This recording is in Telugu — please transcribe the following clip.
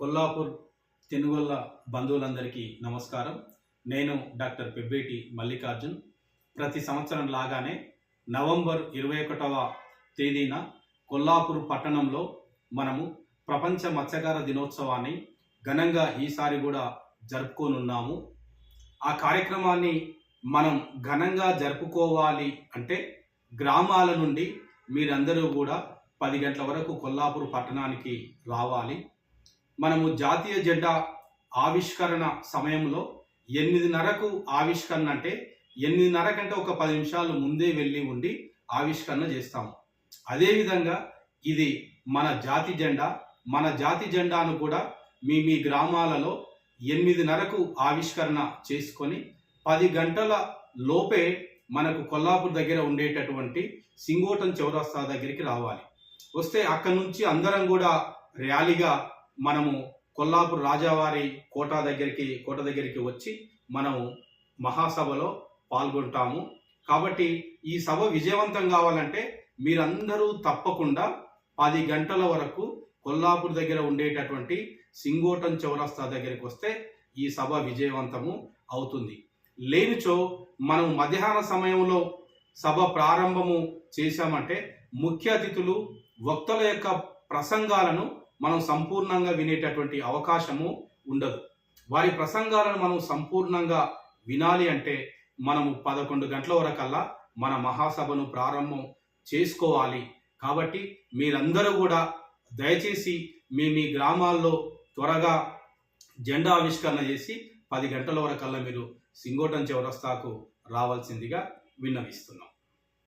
కొల్లాపూర్ తెనుగొల్ల బంధువులందరికీ నమస్కారం. నేను డాక్టర్ పెబ్బేటి మల్లికార్జున్. ప్రతి సంవత్సరం లాగానే నవంబర్ ఇరవై ఒకటవ తేదీన కొల్లాపూర్ పట్టణంలో మనము ప్రపంచ మత్స్యకార దినోత్సవాన్ని ఘనంగా ఈసారి కూడా జరుపుకోనున్నాము. ఆ కార్యక్రమాన్ని మనం ఘనంగా జరుపుకోవాలి అంటే గ్రామాల నుండి మీరందరూ కూడా పది గంటల వరకు కొల్లాపూర్ పట్టణానికి రావాలి. మనము జాతీయ జెండా ఆవిష్కరణ సమయంలో ఎనిమిదిన్నరకు ఆవిష్కరణ అంటే ఎనిమిదిన్నర కంటే ఒక పది నిమిషాలు ముందే వెళ్ళి ఉండి ఆవిష్కరణ చేస్తాము. అదేవిధంగా ఇది మన జాతి జెండా మన జాతి జెండాను కూడా మీ మీ గ్రామాలలో ఎనిమిదిన్నరకు ఆవిష్కరణ చేసుకొని పది గంటల లోపే మనకు కొల్లాపూర్ దగ్గర ఉండేటటువంటి సింగోటం చౌరస్తా దగ్గరికి రావాలి. వస్తే అక్కడ నుంచి అందరం కూడా ర్యాలీగా మనము కొల్లాపూర్ రాజావారి కోట దగ్గరికి కోట దగ్గరికి వచ్చి మనము మహాసభలో పాల్గొంటాము. కాబట్టి ఈ సభ విజయవంతం కావాలంటే మీరందరూ తప్పకుండా పది గంటల వరకు కొల్లాపూర్ దగ్గర ఉండేటటువంటి సింగోటం చౌరస్తా దగ్గరికి వస్తే ఈ సభ విజయవంతము అవుతుంది. లేనిచో మనం మధ్యాహ్న సమయంలో సభ ప్రారంభము చేశామంటే ముఖ్య అతిథులు వక్తల యొక్క ప్రసంగాలను మనం సంపూర్ణంగా వినేటటువంటి అవకాశము ఉండదు. వారి ప్రసంగాలను మనం సంపూర్ణంగా వినాలి అంటే మనము పదకొండు గంటల వరకల్లా మన మహాసభను ప్రారంభం చేసుకోవాలి. కాబట్టి మీరందరూ కూడా దయచేసి మీ మీ గ్రామాల్లో త్వరగా జెండా ఆవిష్కరణ చేసి పది గంటల వరకల్లా మీరు సింగోటం చౌరస్తాకు రావాల్సిందిగా విన్నవిస్తున్నాం.